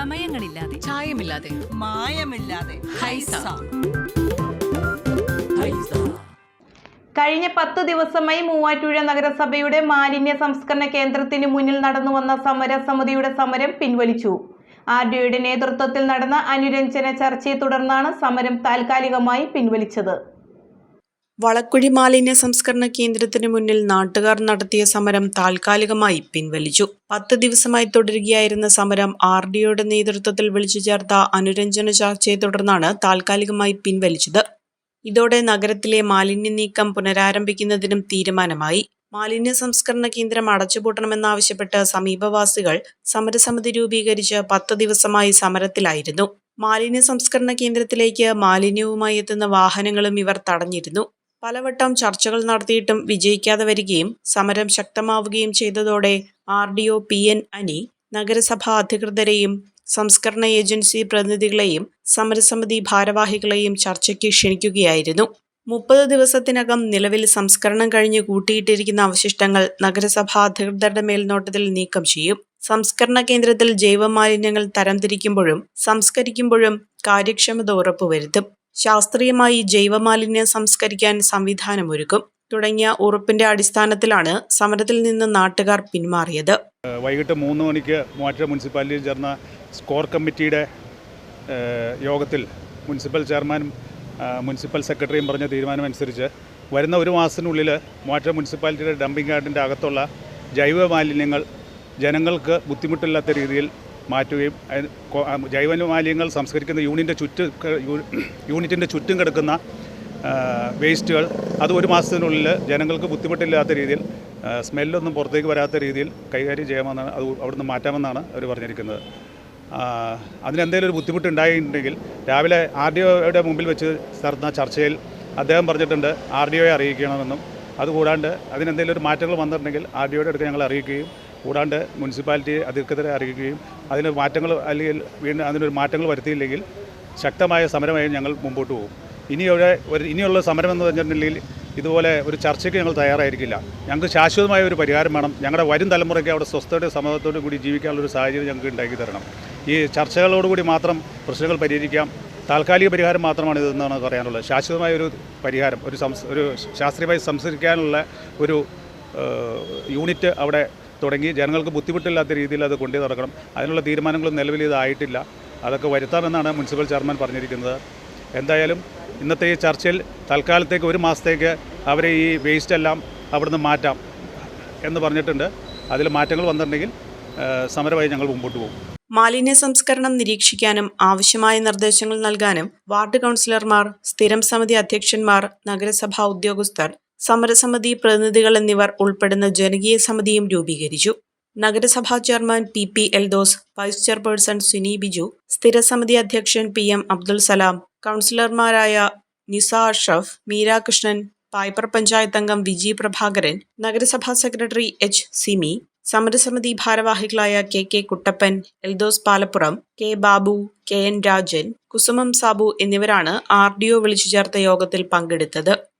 ചമയങ്ങളില്ലാതെ ചായമില്ലാതെ. മായമില്ലാതെ. ഹൈസ. കഴിഞ്ഞ പത്ത് ദിവസമായി മൂവാറ്റുപുഴ നഗരസഭയുടെ മാലിന്യ സംസ്കരണ കേന്ദ്രത്തിന് മുന്നിൽ നടന്നു വന്ന സമര സമിതിയുടെ സമരം പിൻവലിച്ചു. ആർ ഡിയുടെ നേതൃത്വത്തിൽ നടന്ന അനുരഞ്ജന ചർച്ചയെ തുടർന്നാണ് സമരം താൽക്കാലികമായി പിൻവലിച്ചത്. വളക്കുഴി മാലിന്യ സംസ്കരണ കേന്ദ്രത്തിന് മുന്നിൽ നാട്ടുകാർ നടത്തിയ സമരം താൽക്കാലികമായി പിൻവലിച്ചു. പത്ത് ദിവസമായി തുടരുകയായിരുന്ന സമരം ആർ ഡിഒയുടെ നേതൃത്വത്തിൽ വിളിച്ചു ചേർത്ത അനുരഞ്ജന ചർച്ചയെ തുടർന്നാണ് താൽക്കാലികമായി പിൻവലിച്ചത്. ഇതോടെ നഗരത്തിലെ മാലിന്യ നീക്കം പുനരാരംഭിക്കുന്നതിനും തീരുമാനമായി. മാലിന്യ സംസ്കരണ കേന്ദ്രം അടച്ചുപൂട്ടണമെന്നാവശ്യപ്പെട്ട് സമീപവാസികൾ സമരസമിതി രൂപീകരിച്ച് പത്ത് ദിവസമായി സമരത്തിലായിരുന്നു. മാലിന്യ സംസ്കരണ കേന്ദ്രത്തിലേക്ക് മാലിന്യവുമായി എത്തുന്ന വാഹനങ്ങളും ഇവർ തടഞ്ഞിരുന്നു. പലവട്ടം ചർച്ചകൾ നടത്തിയിട്ടും വിജയിക്കാതെ വരികയും സമരം ശക്തമാവുകയും ചെയ്തതോടെ R D O P N Ani നഗരസഭാ അധികൃതരെയും സംസ്കരണ ഏജൻസി പ്രതിനിധികളെയും സമരസമിതി ഭാരവാഹികളെയും ചർച്ചയ്ക്ക് ക്ഷണിക്കുകയായിരുന്നു. മുപ്പത് ദിവസത്തിനകം നിലവിൽ സംസ്കരണം കഴിഞ്ഞ് കൂട്ടിയിട്ടിരിക്കുന്ന അവശിഷ്ടങ്ങൾ നഗരസഭാ അധികൃതരുടെ മേൽനോട്ടത്തിൽ നീക്കം ചെയ്യും. സംസ്കരണ കേന്ദ്രത്തിൽ ജൈവമാലിന്യങ്ങൾ തരംതിരിക്കുമ്പോഴും സംസ്കരിക്കുമ്പോഴും കാര്യക്ഷമത ഉറപ്പുവരുത്തും. ശാസ്ത്രീയമായി ജൈവമാലിന്യം സംസ്കരിക്കാൻ സംവിധാനമൊരുക്കും. തുടങ്ങിയ ഉറപ്പിന്റെ അടിസ്ഥാനത്തിലാണ് സമരത്തിൽ നിന്ന് നാട്ടുകാർ പിന്മാറിയത്. വൈകിട്ട് മൂന്ന് മണിക്ക് മൂവാറ്റ മുനിസിപ്പാലിറ്റിയിൽ ചേർന്ന സ്കോർ കമ്മിറ്റിയുടെ യോഗത്തിൽ മുനിസിപ്പൽ ചെയർമാനും മുനിസിപ്പൽ സെക്രട്ടറിയും പറഞ്ഞ തീരുമാനമനുസരിച്ച് വരുന്ന ഒരു മാസത്തിനുള്ളിൽ മൂവാറ്റ മുനിസിപ്പാലിറ്റിയുടെ ഡംപിംഗ് യാർഡിന്റെ അകത്തുള്ള ജൈവ മാലിന്യങ്ങൾ ജനങ്ങൾക്ക് ബുദ്ധിമുട്ടില്ലാത്ത രീതിയിൽ മാറ്റുകയും ജൈവ മാലിന്യങ്ങൾ സംസ്കരിക്കുന്ന യൂണിറ്റിന്റെ ചുറ്റ് യൂണിറ്റിന്റെ ചുറ്റും കിടക്കുന്ന വേസ്റ്റുകൾ അത് ഒരു മാസത്തിനുള്ളിൽ ജനങ്ങൾക്ക് ബുദ്ധിമുട്ടില്ലാത്ത രീതിയിൽ സ്മെല്ലൊന്നും പുറത്തേക്ക് വരാത്ത രീതിയിൽ കൈകാര്യം ചെയ്യാമെന്നാണ് അത് അവിടുന്ന് മാറ്റാമെന്നാണ് അവർ പറഞ്ഞിരിക്കുന്നത്. അതിനെന്തെങ്കിലും ഒരു ബുദ്ധിമുട്ടുണ്ടായിട്ടുണ്ടെങ്കിൽ രാവിലെ ആർ ഡി ഒയുടെ മുമ്പിൽ വെച്ച് നടന്ന ചർച്ചയിൽ അദ്ദേഹം പറഞ്ഞിട്ടുണ്ട് ആർ ഡി ഒയെ അറിയിക്കണമെന്നും. അതുകൂടാണ്ട് അതിനെന്തെങ്കിലും ഒരു മാറ്റങ്ങൾ വന്നിട്ടുണ്ടെങ്കിൽ ആർ ഡി ഒയുടെ അടുത്ത് ഞങ്ങൾ അറിയിക്കുകയും കൂടാണ്ട് മുനിസിപ്പാലിറ്റി അധികൃതരെ അറിയിക്കുകയും അതിന് മാറ്റങ്ങൾ അല്ലെങ്കിൽ വീണ്ടും അതിനൊരു മാറ്റങ്ങൾ വരുത്തിയില്ലെങ്കിൽ ശക്തമായ സമരമായി ഞങ്ങൾ മുമ്പോട്ട് പോകും. ഇനിയുള്ള ഒരു ഇനിയുള്ള സമരം എന്ന് പറഞ്ഞിട്ടുണ്ടെങ്കിൽ ഇതുപോലെ ഒരു ചർച്ചയ്ക്ക് ഞങ്ങൾ തയ്യാറായിരിക്കില്ല. ഞങ്ങൾക്ക് ശാശ്വതമായ ഒരു പരിഹാരം വേണം. ഞങ്ങളുടെ വരും തലമുറയ്ക്ക് അവിടെ സ്വസ്ഥതയുടെ സമ്മതത്തോടു കൂടി ജീവിക്കാനുള്ള ഒരു സാഹചര്യം ഞങ്ങൾക്ക് ഉണ്ടാക്കി തരണം. ഈ ചർച്ചകളോടുകൂടി മാത്രം പ്രശ്നങ്ങൾ പരിഹരിക്കാം. താൽക്കാലിക പരിഹാരം മാത്രമാണ് ഇതെന്നാണ് പറയാനുള്ളത്. ശാശ്വതമായ ഒരു പരിഹാരം ഒരു സംസ് ഒരു ശാസ്ത്രീയമായി സംസ്കരിക്കാനുള്ള ഒരു യൂണിറ്റ് അവിടെ തുടങ്ങി ജനങ്ങൾക്ക് ബുദ്ധിമുട്ടില്ലാത്ത രീതിയിൽ അത് കൊണ്ടു നടക്കണം. അതിനുള്ള തീരുമാനങ്ങളും നിലവിൽ ഇതായിട്ടില്ല അതൊക്കെ വരുത്താമെന്നാണ് മുനിസിപ്പൽ ചെയർമാൻ പറഞ്ഞിരിക്കുന്നത്. എന്തായാലും ഇന്നത്തെ ഈ ചർച്ചയിൽ തൽക്കാലത്തേക്ക് ഒരു മാസത്തേക്ക് അവരെ ഈ വേസ്റ്റ് എല്ലാം അവിടുന്ന് മാറ്റാം എന്ന് പറഞ്ഞിട്ടുണ്ട്. അതിൽ മാറ്റങ്ങൾ വന്നിട്ടുണ്ടെങ്കിൽ സമരമായി ഞങ്ങൾ മുമ്പോട്ട് പോകും. മാലിന്യ സംസ്കരണം നിരീക്ഷിക്കാനും ആവശ്യമായ നിർദ്ദേശങ്ങൾ നൽകാനും വാർഡ് കൗൺസിലർമാർ സ്ഥിരം സമിതി അധ്യക്ഷന്മാർ നഗരസഭാ ഉദ്യോഗസ്ഥർ സമരസമിതി പ്രതിനിധികൾ എന്നിവർ ഉൾപ്പെടുന്ന ജനകീയ സമിതിയും രൂപീകരിച്ചു. നഗരസഭാ chairman P P Eldhose vice chairperson Suni Biju സ്ഥിരസമിതി അധ്യക്ഷൻ പി എം അബ്ദുൽ സലാം കൗൺസിലർമാരായ നിസ അഷ്റഫ് മീരാകൃഷ്ണൻ പായ്പർ പഞ്ചായത്ത് അംഗം വിജി പ്രഭാകരൻ നഗരസഭാ സെക്രട്ടറി എച്ച് സിമി സമരസമിതി ഭാരവാഹികളായ K K Kuttappan Eldhose Palappuram K Babu K N Rajan Kusumam Sabu എന്നിവരാണ് ആർ ഡി ഒ വിളിച്ചു ചേർത്ത യോഗത്തിൽ പങ്കെടുത്തത്.